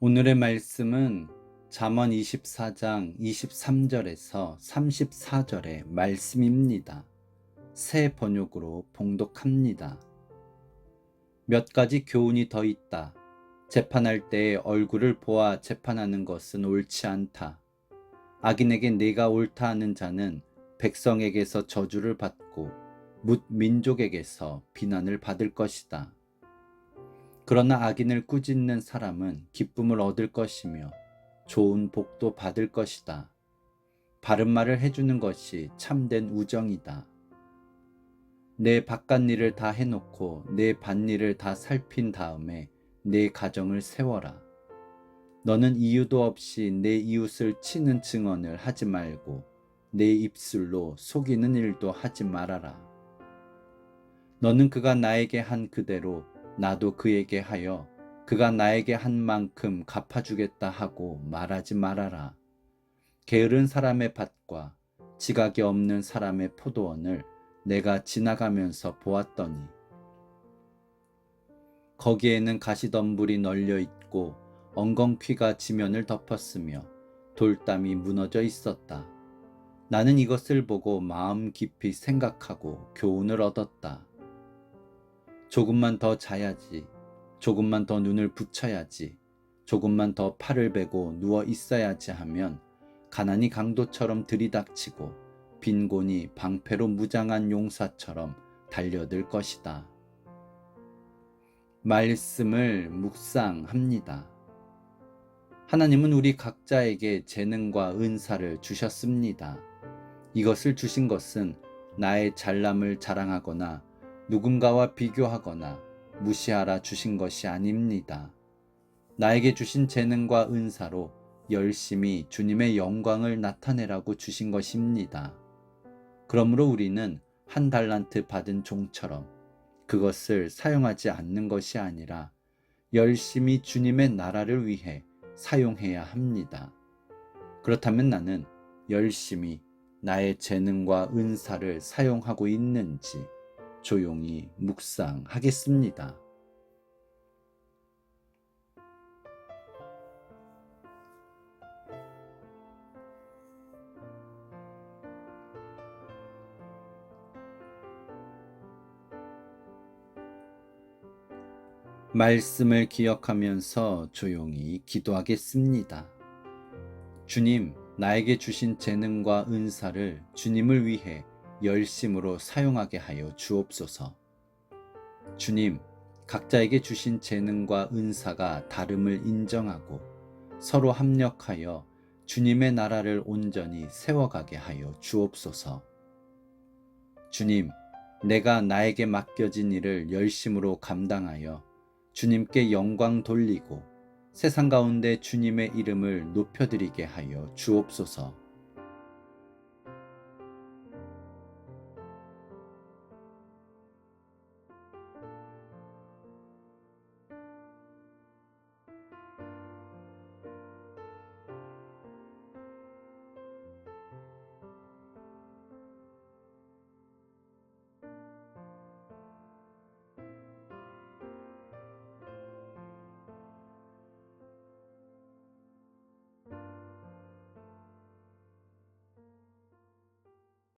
오늘의 말씀은 잠언 24장 23절에서 34절의 말씀입니다. 새 번역으로 봉독합니다. 몇 가지 교훈이 더 있다. 재판할 때에 얼굴을 보아 재판하는 것은 옳지 않다. 악인에게 내가 옳다 하는 자는 백성에게서 저주를 받고 묻 민족에게서 비난을 받을 것이다. 그러나 악인을 꾸짖는 사람은 기쁨을 얻을 것이며 좋은 복도 받을 것이다. 바른 말을 해주는 것이 참된 우정이다. 내 바깥 일을 다 해놓고 내 밭일을 다 살핀 다음에 내 가정을 세워라. 너는 이유도 없이 내 이웃을 치는 증언을 하지 말고 내 입술로 속이는 일도 하지 말아라. 너는 그가 나에게 한 그대로 나도 그에게 하여 그가 나에게 한 만큼 갚아주겠다 하고 말하지 말아라. 게으른 사람의 밭과 지각이 없는 사람의 포도원을 내가 지나가면서 보았더니 거기에는 가시덤불이 널려 있고 엉겅퀴가 지면을 덮었으며 돌담이 무너져 있었다. 나는 이것을 보고 마음 깊이 생각하고 교훈을 얻었다. 조금만 더 자야지. 조금만 더 눈을 붙여야지. 조금만 더 팔을 베고 누워 있어야지 하면 가난이 강도처럼 들이닥치고 빈곤이 방패로 무장한 용사처럼 달려들 것이다. 말씀을 묵상합니다. 하나님은 우리 각자에게 재능과 은사를 주셨습니다. 이것을 주신 것은 나의 잘남을 자랑하거나 누군가와 비교하거나 무시하라 주신 것이 아닙니다. 나에게 주신 재능과 은사로 열심히 주님의 영광을 나타내라고 주신 것입니다. 그러므로 우리는 한 달란트 받은 종처럼 그것을 사용하지 않는 것이 아니라 열심히 주님의 나라를 위해 사용해야 합니다. 그렇다면 나는 열심히 나의 재능과 은사를 사용하고 있는지 조용히 묵상하겠습니다. 말씀을 기억하면서 조용히 기도하겠습니다. 주님, 나에게 주신 재능과 은사를 주님을 위해 열심으로 사용하게 하여 주옵소서. 주님, 각자에게 주신 재능과 은사가 다름을 인정하고 서로 합력하여 주님의 나라를 온전히 세워가게 하여 주옵소서. 주님, 내가 나에게 맡겨진 일을 열심으로 감당하여 주님께 영광 돌리고 세상 가운데 주님의 이름을 높여드리게 하여 주옵소서.